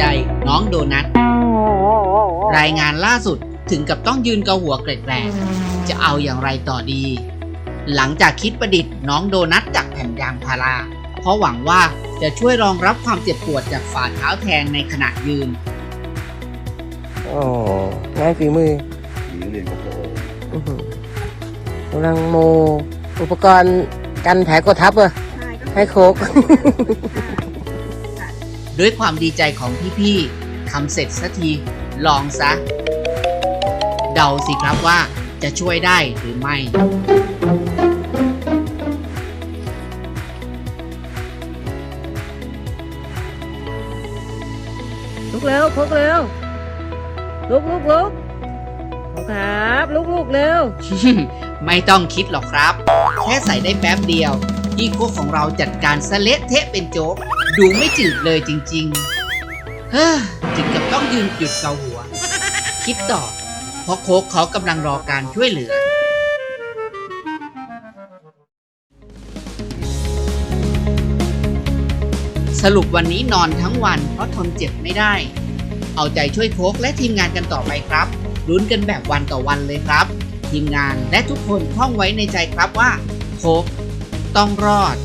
จน้องโดนัทรายงานล่าสุดถึงกับต้องยืนเกาหัวแกรกๆจะเอาอย่างไรต่อดี หลังจากคิดประดิษฐ์น้องโดนัทจากแผ่นยางพารา เพราะหวังว่าจะช่วยรองรับความเจ็บปวดจากฝ่าเท้าแทงในขณะยืนโอ้ง่ายฝีมือหญิงเรียนกับโอกำลังโม อุปกรณ์กันแผลกดทับเหรอใช่ก็ให้โคก ใด้วยความดีใจของพี่ๆทำเสร็จสักทีลองซะ เดาสิครับว่าจะช่วยได้หรือไม่ลุกเร็วโคกเร็วลุกลุกลุกโคกครับลุกลุกเร็ว ไม่ต้องคิดหรอกครับ แค่ใส่ได้แป๊บเดียว พี่โคกของเราจัดการสเละเทะเป็นโจ๊กดูไม่จืดเลยจริงๆ เฮ้อถึงกับต้องยืนหยุดเกาหัว คิดต่อ เพราะโคกเขากำลังรอการช่วยเหลือสรุปวันนี้นอนทั้งวันเพราะทนเจ็บไม่ได้ เอาใจช่วยโค้กและทีมงานกันต่อไปครับ ลุ้นกันแบบวันต่อวันเลยครับ ทีมงานและทุกคนท่องไว้ในใจครับว่า โค้ก ต้องรอด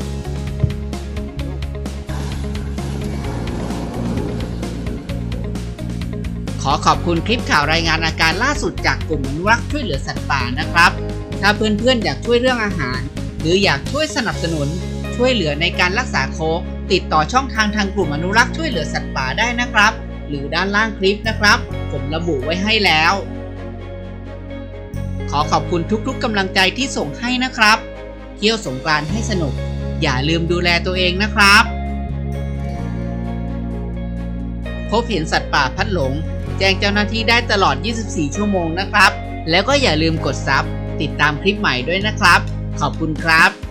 ขอขอบคุณคลิปข่าวรายงานอาการล่าสุดจากกลุ่มอนุรักษ์ช่วยเหลือสัตว์ป่านะครับ ถ้าเพื่อนๆอยากช่วยเรื่องอาหาร หรืออยากช่วยสนับสนุน ช่วยเหลือในการรักษาโคกติดต่อช่องทางทางกลุ่มอนุรักษ์ช่วยเหลือสัตว์ป่าได้นะครับ หรือด้านล่างคลิปนะครับ ผมระบุไว้ให้แล้ว ขอขอบคุณทุกๆกำลังใจที่ส่งให้นะครับ เที่ยวสงกรานต์ให้สนุก อย่าลืมดูแลตัวเองนะครับ พบเห็นสัตว์ป่าพัดหลง แจ้งเจ้าหน้าที่ได้ตลอด 24 ชั่วโมงนะครับ แล้วก็อย่าลืมกดซับติดตามคลิปใหม่ด้วยนะครับ ขอบคุณครับ